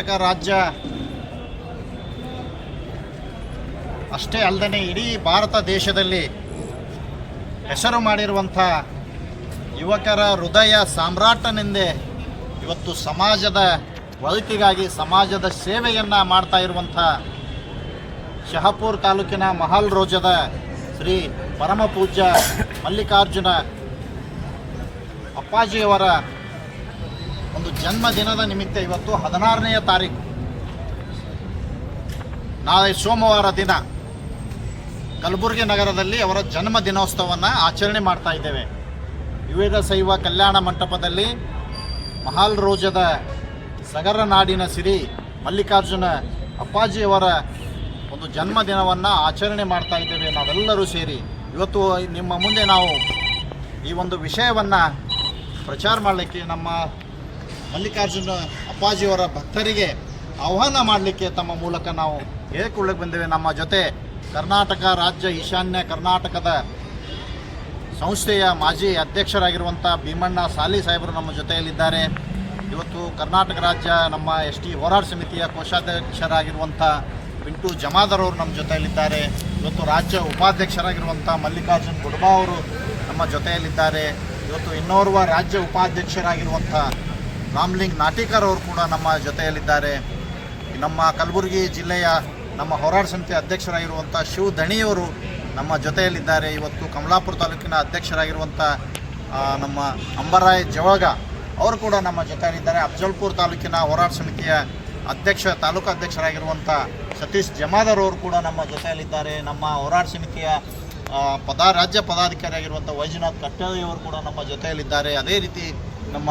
ಕರ್ನಾಟಕ ರಾಜ್ಯ. ಅಷ್ಟೇ ಅಲ್ಲದೆ ಇಡೀ ಭಾರತ ದೇಶದಲ್ಲಿ ಹೆಸರು ಮಾಡಿರುವಂಥ ಯುವಕರ ಹೃದಯ ಸಾಮ್ರಾಟನೆಂದೇ ಇವತ್ತು ಸಮಾಜದ ಒಳಿತಿಗಾಗಿ ಸಮಾಜದ ಸೇವೆಯನ್ನು ಮಾಡ್ತಾ ಇರುವಂಥ ಶಹಪುರ್ ತಾಲೂಕಿನ ಮಹಲ್ ರೋಜದ ಶ್ರೀ ಪರಮಪೂಜ್ಯ ಮಲ್ಲಿಕಾರ್ಜುನ ಅಪ್ಪಾಜಿಯವರ ಒಂದು ಜನ್ಮದಿನದ ನಿಮಿತ್ತ ಇವತ್ತು ಹದಿನಾರನೆಯ ತಾರೀಕು. ನಾಳೆ ಸೋಮವಾರ ದಿನ ಕಲಬುರಗಿ ನಗರದಲ್ಲಿ ಅವರ ಜನ್ಮ ದಿನೋತ್ಸವವನ್ನು ಆಚರಣೆ ಮಾಡ್ತಾ ಇದ್ದೇವೆ. ವಿವೇದ ಶೈವ ಕಲ್ಯಾಣ ಮಂಟಪದಲ್ಲಿ ಮಹಾಲ್ ರೋಜದ ಸಗರ ನಾಡಿನ ಸಿರಿ ಮಲ್ಲಿಕಾರ್ಜುನ ಅಪ್ಪಾಜಿಯವರ ಒಂದು ಜನ್ಮದಿನವನ್ನು ಆಚರಣೆ ಮಾಡ್ತಾ ಇದ್ದೇವೆ ನಾವೆಲ್ಲರೂ ಸೇರಿ. ಇವತ್ತು ನಿಮ್ಮ ಮುಂದೆ ನಾವು ಈ ಒಂದು ವಿಷಯವನ್ನು ಪ್ರಚಾರ ಮಾಡಲಿಕ್ಕೆ ನಮ್ಮ ಮಲ್ಲಿಕಾರ್ಜುನ ಅಪ್ಪಾಜಿಯವರ ಭಕ್ತರಿಗೆ ಆಹ್ವಾನ ಮಾಡಲಿಕ್ಕೆ ತಮ್ಮ ಮೂಲಕ ನಾವು ಹೇಳಿಕೊಳ್ಳಕ್ಕೆ ಬಂದೇವೆ. ನಮ್ಮ ಜೊತೆ ಕರ್ನಾಟಕ ರಾಜ್ಯ ಈಶಾನ್ಯ ಕರ್ನಾಟಕದ ಸಂಸ್ಥೆಯ ಮಾಜಿ ಅಧ್ಯಕ್ಷರಾಗಿರುವಂಥ ಭೀಮಣ್ಣ ಸಾಲಿ ಸಾಹೇಬರು ನಮ್ಮ ಜೊತೆಯಲ್ಲಿದ್ದಾರೆ. ಇವತ್ತು ಕರ್ನಾಟಕ ರಾಜ್ಯ ನಮ್ಮ ಎಸ್ ಟಿ ಹೋರಾಟ ಸಮಿತಿಯ ಕೋಶಾಧ್ಯಕ್ಷರಾಗಿರುವಂಥ ಪಿಂಟು ಜಮಾದರ್ ಅವರು ನಮ್ಮ ಜೊತೆಯಲ್ಲಿದ್ದಾರೆ. ಇವತ್ತು ರಾಜ್ಯ ಉಪಾಧ್ಯಕ್ಷರಾಗಿರುವಂಥ ಮಲ್ಲಿಕಾರ್ಜುನ್ ಗುಡ್ಬಾ ಅವರು ನಮ್ಮ ಜೊತೆಯಲ್ಲಿದ್ದಾರೆ. ಇವತ್ತು ಇನ್ನೋರ್ವ ರಾಜ್ಯ ಉಪಾಧ್ಯಕ್ಷರಾಗಿರುವಂಥ ರಾಮ್ಲಿಂಗ್ ನಾಟಿಕರ್ ಅವರು ಕೂಡ ನಮ್ಮ ಜೊತೆಯಲ್ಲಿದ್ದಾರೆ. ನಮ್ಮ ಕಲಬುರಗಿ ಜಿಲ್ಲೆಯ ನಮ್ಮ ಹೋರಾಟ ಸಮಿತಿ ಅಧ್ಯಕ್ಷರಾಗಿರುವಂಥ ಶಿವ ದಣಿಯವರು ನಮ್ಮ ಜೊತೆಯಲ್ಲಿದ್ದಾರೆ. ಇವತ್ತು ಕಮಲಾಪುರ ತಾಲೂಕಿನ ಅಧ್ಯಕ್ಷರಾಗಿರುವಂಥ ನಮ್ಮ ಅಂಬರಾಯ್ ಜವಾಗ ಅವರು ಕೂಡ ನಮ್ಮ ಜೊತೆಯಲ್ಲಿದ್ದಾರೆ. ಅಫಜಲ್ಪುರ ತಾಲೂಕಿನ ಹೋರಾಟ ಸಮಿತಿಯ ಅಧ್ಯಕ್ಷ, ತಾಲೂಕು ಅಧ್ಯಕ್ಷರಾಗಿರುವಂಥ ಸತೀಶ್ ಜಮಾದರ್ ಅವರು ಕೂಡ ನಮ್ಮ ಜೊತೆಯಲ್ಲಿದ್ದಾರೆ. ನಮ್ಮ ಹೋರಾಟ ಸಮಿತಿಯ ಪದಾ, ರಾಜ್ಯ ಪದಾಧಿಕಾರಿಯಾಗಿರುವಂಥ ವೈಜನಾಥ್ ಕಟ್ಟಳಿ ಅವರು ಕೂಡ ನಮ್ಮ ಜೊತೆಯಲ್ಲಿದ್ದಾರೆ. ಅದೇ ರೀತಿ ನಮ್ಮ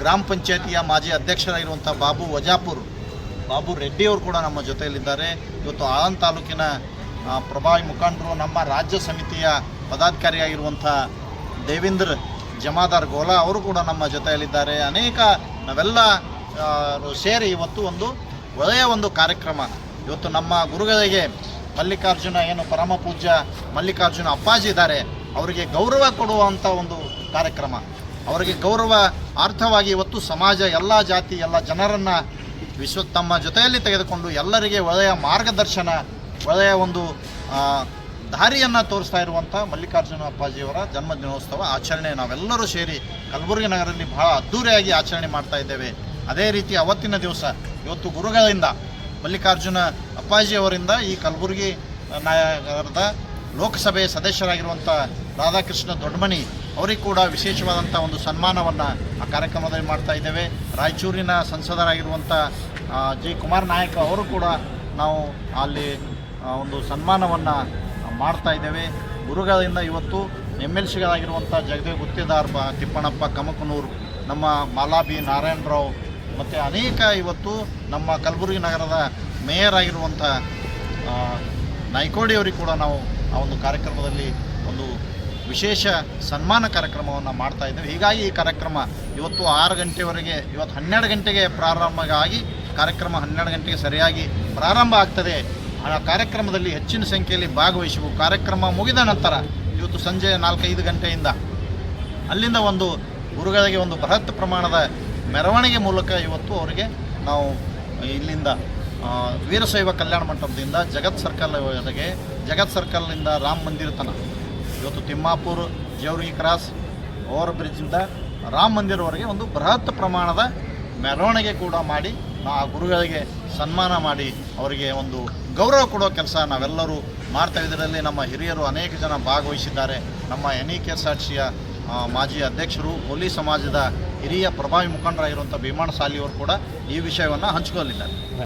ಗ್ರಾಮ ಪಂಚಾಯತಿಯ ಮಾಜಿ ಅಧ್ಯಕ್ಷರಾಗಿರುವಂಥ ಬಾಬು ವಜಾಪುರ್, ಬಾಬು ರೆಡ್ಡಿಯವರು ಕೂಡ ನಮ್ಮ ಜೊತೆಯಲ್ಲಿದ್ದಾರೆ. ಇವತ್ತು ಆಳನ್ ತಾಲೂಕಿನ ಪ್ರಭಾವಿ ಮುಖಂಡರು, ನಮ್ಮ ರಾಜ್ಯ ಸಮಿತಿಯ ಪದಾಧಿಕಾರಿಯಾಗಿರುವಂಥ ದೇವೇಂದ್ರ ಜಮಾದಾರ್ ಗೋಲಾ ಅವರು ಕೂಡ ನಮ್ಮ ಜೊತೆಯಲ್ಲಿದ್ದಾರೆ. ಅನೇಕ ನಾವೆಲ್ಲ ಸೇರಿ ಇವತ್ತು ಒಂದು ಒಳ್ಳೆಯ ಒಂದು ಕಾರ್ಯಕ್ರಮ. ಇವತ್ತು ನಮ್ಮ ಗುರುಗಳಿಗೆ ಮಲ್ಲಿಕಾರ್ಜುನ ಏನು ಪರಮ ಪೂಜ್ಯ ಮಲ್ಲಿಕಾರ್ಜುನ ಅಪ್ಪಾಜಿ ಇದ್ದಾರೆ. ಅವರಿಗೆ ಗೌರವ ಕೊಡುವಂಥ ಒಂದು ಕಾರ್ಯಕ್ರಮ. ಅವರಿಗೆ ಗೌರವ ಅರ್ಥವಾಗಿ ಇವತ್ತು ಸಮಾಜ, ಎಲ್ಲ ಜಾತಿ, ಎಲ್ಲ ಜನರನ್ನು ವಿಶ್ವ ತಮ್ಮ ಜೊತೆಯಲ್ಲಿ ತೆಗೆದುಕೊಂಡು ಎಲ್ಲರಿಗೆ ಒಳ್ಳೆಯ ಮಾರ್ಗದರ್ಶನ, ಒಳ್ಳೆಯ ಒಂದು ದಾರಿಯನ್ನು ತೋರಿಸ್ತಾ ಇರುವಂಥ ಮಲ್ಲಿಕಾರ್ಜುನ ಅಪ್ಪಾಜಿಯವರ ಜನ್ಮದಿನೋತ್ಸವ ಆಚರಣೆ ನಾವೆಲ್ಲರೂ ಸೇರಿ ಕಲಬುರಗಿ ನಗರದಲ್ಲಿ ಬಹಳ ಅದ್ಧೂರಿಯಾಗಿ ಆಚರಣೆ ಮಾಡ್ತಾ ಇದ್ದೇವೆ. ಅದೇ ರೀತಿ ಅವತ್ತಿನ ದಿವಸ, ಇವತ್ತು ಗುರುಗಳಿಂದ ಮಲ್ಲಿಕಾರ್ಜುನ ಅಪ್ಪಾಜಿಯವರಿಂದ ಈ ಕಲಬುರಗಿ ನಗರದ ಲೋಕಸಭೆ ಸದಸ್ಯರಾಗಿರುವಂಥ ರಾಧಾಕೃಷ್ಣ ದೊಡ್ಡಮನಿ ಅವರಿಗೆ ಕೂಡ ವಿಶೇಷವಾದಂಥ ಒಂದು ಸನ್ಮಾನವನ್ನು ಆ ಕಾರ್ಯಕ್ರಮದಲ್ಲಿ ಮಾಡ್ತಾ ಇದ್ದೇವೆ. ರಾಯಚೂರಿನ ಸಂಸದರಾಗಿರುವಂಥ ಜಿ ಕುಮಾರ್ ನಾಯಕ್ ಅವರು ಕೂಡ ನಾವು ಅಲ್ಲಿ ಒಂದು ಸನ್ಮಾನವನ್ನು ಮಾಡ್ತಾ ಇದ್ದೇವೆ. ಗುರುಗಳಿಂದ ಇವತ್ತು ಎಂ ಎಲ್ ಸಿಗಳಾಗಿರುವಂಥ ಜಗದೇವ್ ಗುತ್ತಿದಾರ್ ಬ, ತಿಪ್ಪಣ್ಣಪ್ಪ ಕಮಕನೂರು ನಮ್ಮ ಮಾಲಾಬಿ ನಾರಾಯಣರಾವ್ ಮತ್ತು ಅನೇಕ ಇವತ್ತು ನಮ್ಮ ಕಲಬುರಗಿ ನಗರದ ಮೇಯರ್ ಆಗಿರುವಂಥ ನಾಯ್ಕೋಡಿಯವರಿಗೆ ಕೂಡ ನಾವು ಆ ಒಂದು ಕಾರ್ಯಕ್ರಮದಲ್ಲಿ ಒಂದು ವಿಶೇಷ ಸನ್ಮಾನ ಕಾರ್ಯಕ್ರಮವನ್ನು ಮಾಡ್ತಾ ಇದ್ದೇವೆ. ಹೀಗಾಗಿ ಈ ಕಾರ್ಯಕ್ರಮ ಇವತ್ತು ಆರು ಗಂಟೆವರೆಗೆ, ಇವತ್ತು ಹನ್ನೆರಡು ಗಂಟೆಗೆ ಪ್ರಾರಂಭ ಆಗಿ ಕಾರ್ಯಕ್ರಮ ಹನ್ನೆರಡು ಗಂಟೆಗೆ ಸರಿಯಾಗಿ ಪ್ರಾರಂಭ ಆಗ್ತದೆ. ಆ ಕಾರ್ಯಕ್ರಮದಲ್ಲಿ ಹೆಚ್ಚಿನ ಸಂಖ್ಯೆಯಲ್ಲಿ ಭಾಗವಹಿಸಬೇಕು ಕಾರ್ಯಕ್ರಮ ಮುಗಿದ ನಂತರ ಇವತ್ತು ಸಂಜೆ ನಾಲ್ಕೈದು ಗಂಟೆಯಿಂದ ಅಲ್ಲಿಂದ ಒಂದು ಗುರುಗಳಿಗೆ ಒಂದು ಬೃಹತ್ ಪ್ರಮಾಣದ ಮೆರವಣಿಗೆ ಮೂಲಕ ಇವತ್ತು ಅವರಿಗೆ ನಾವು ಇಲ್ಲಿಂದ ವೀರಶೈವ ಕಲ್ಯಾಣ ಮಂಟಪದಿಂದ ಜಗತ್ ಸರ್ಕಲ್ವರೆಗೆ ಜಗತ್ ಸರ್ಕಲ್ನಿಂದ ರಾಮ ಮಂದಿರ ತನ ಇವತ್ತು ತಿಮ್ಮಾಪುರ, ಜೇವರ್ಗಿ ಕ್ರಾಸ್, ಓವರ್ ಬ್ರಿಡ್ಜಿಂದ ರಾಮ ಮಂದಿರವರೆಗೆ ಒಂದು ಬೃಹತ್ ಪ್ರಮಾಣದ ಮೆರವಣಿಗೆ ಕೂಡ ಮಾಡಿ, ಆ ಗುರುಗಳಿಗೆ ಸನ್ಮಾನ ಮಾಡಿ ಅವರಿಗೆ ಒಂದು ಗೌರವ ಕೊಡೋ ಕೆಲಸ ನಾವೆಲ್ಲರೂ ಮಾಡ್ತಾ ಇದರಲ್ಲಿ ನಮ್ಮ ಹಿರಿಯರು ಅನೇಕ ಜನ ಭಾಗವಹಿಸಿದ್ದಾರೆ. ನಮ್ಮ N E K S R ಸಿಯ ಮಾಜಿ ಅಧ್ಯಕ್ಷರು ಕೋಲಿ ಸಮಾಜದ ಹಿರಿಯ ಪ್ರಭಾವಿ ಮುಖಂಡರಾಗಿರುವಂಥ ಭೀಮಣ್ಣ ಸಾಲಿಯವರು ಕೂಡ ಈ ವಿಷಯವನ್ನು ಹಂಚಿಕೊಳ್ಳಲಿದ್ದಾರೆ